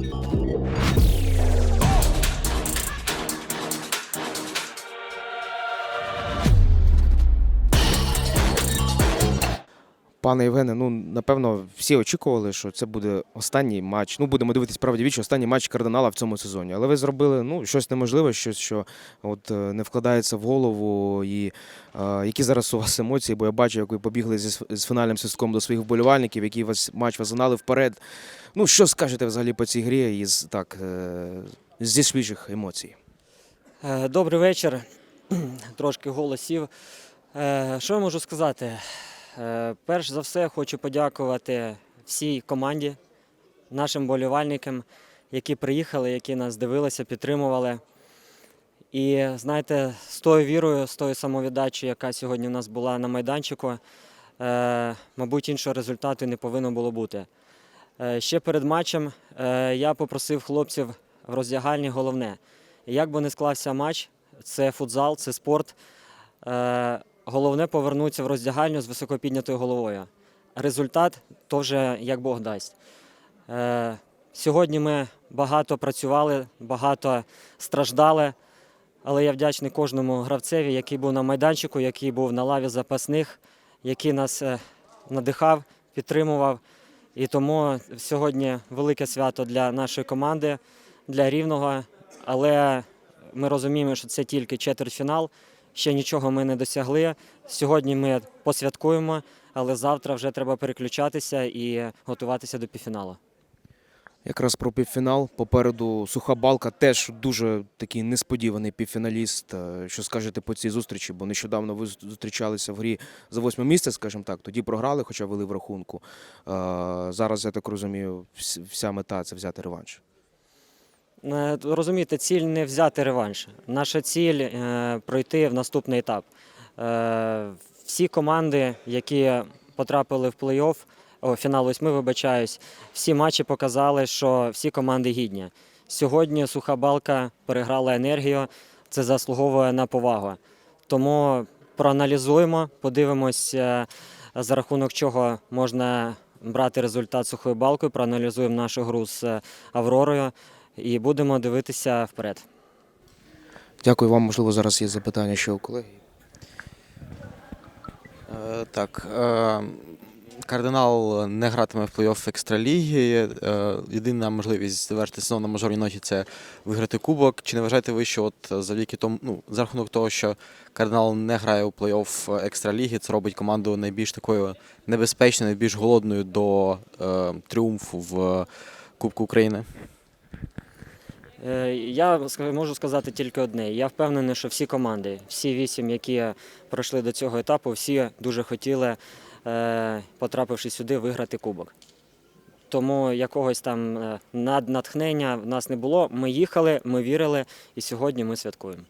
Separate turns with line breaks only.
Oh, oh, oh. Пане Євгене, ну напевно, всі очікували, що це буде останній матч. Ну, будемо дивитись правді віч, останній матч кардинала в цьому сезоні. Але ви зробили ну, щось неможливе, щось, що от, е, не вкладається в голову. І е, які зараз у вас емоції? Бо я бачу, як ви побігли зі, з фінальним свистком до своїх вболівальників, який вас матч вас вперед. Ну, що скажете взагалі по цій грі із так е, зі свіжих емоцій?
Е, Добрий вечір. Трошки голосів. Е, Що я можу сказати? Е, Перш за все, хочу подякувати всій команді, нашим болівальникам, які приїхали, які нас дивилися, підтримували. І знаєте, з тою вірою, з тою самовіддачею, яка сьогодні у нас була на майданчику, е, мабуть, іншого результату не повинно було бути. Е, Ще перед матчем я попросив хлопців в роздягальні головне. Як би не склався матч, це футзал, це спорт. Головне повернутися в роздягальню з високопіднятою головою. Результат то вже як Бог дасть. Е, Сьогодні ми багато працювали, багато страждали, але я вдячний кожному гравцеві, який був на майданчику, який був на лаві запасних, який нас е, надихав, підтримував. І тому сьогодні велике свято для нашої команди, для рівного. Але ми розуміємо, що це тільки четвертьфінал. Ще нічого ми не досягли. Сьогодні ми посвяткуємо, але завтра вже треба переключатися і готуватися до півфіналу.
Якраз про півфінал. Попереду суха балка теж дуже такий несподіваний півфіналіст. Е, Що скажете по цій зустрічі? Бо нещодавно ви зустрічалися в грі за восьме місце, скажімо так. Тоді програли, хоча вели в рахунку. Е, Зараз, я так розумію, вся мета це взяти реванш.
Е, Розумієте, ціль не взяти реванш. Наша ціль е, пройти в наступний етап. Е, всі команди, які потрапили в плей-офф, о, фінал восьми, вибачаюсь, всі матчі показали, що всі команди гідні. Сьогодні суха балка переграла енергію, це заслуговує на повагу. Тому проаналізуємо, подивимось, е, за рахунок чого можна брати результат сухою балкою, проаналізуємо нашу гру з Авророю і будемо дивитися вперед.
Дякую вам. Можливо, зараз є запитання ще у колеги.
Е, Так, е, кардинал не гратиме в плей-офф екстраліги. Е, Єдина можливість завершити сезон на мажорній ноті це виграти кубок. Чи не вважаєте ви, що от завдяки тому, ну, за рахунок того, що кардинал не грає у плей-офф екстраліги, це робить команду найбільш такою небезпечною, найбільш голодною до е, тріумфу в Кубку України?
Е, Я можу сказати тільки одне. Я впевнений, що всі команди, всі вісім, які пройшли до цього етапу, всі дуже хотіли, е, потрапивши сюди, виграти кубок. Тому якогось там е, наднатхнення в нас не було. Ми їхали, ми вірили, і сьогодні ми святкуємо.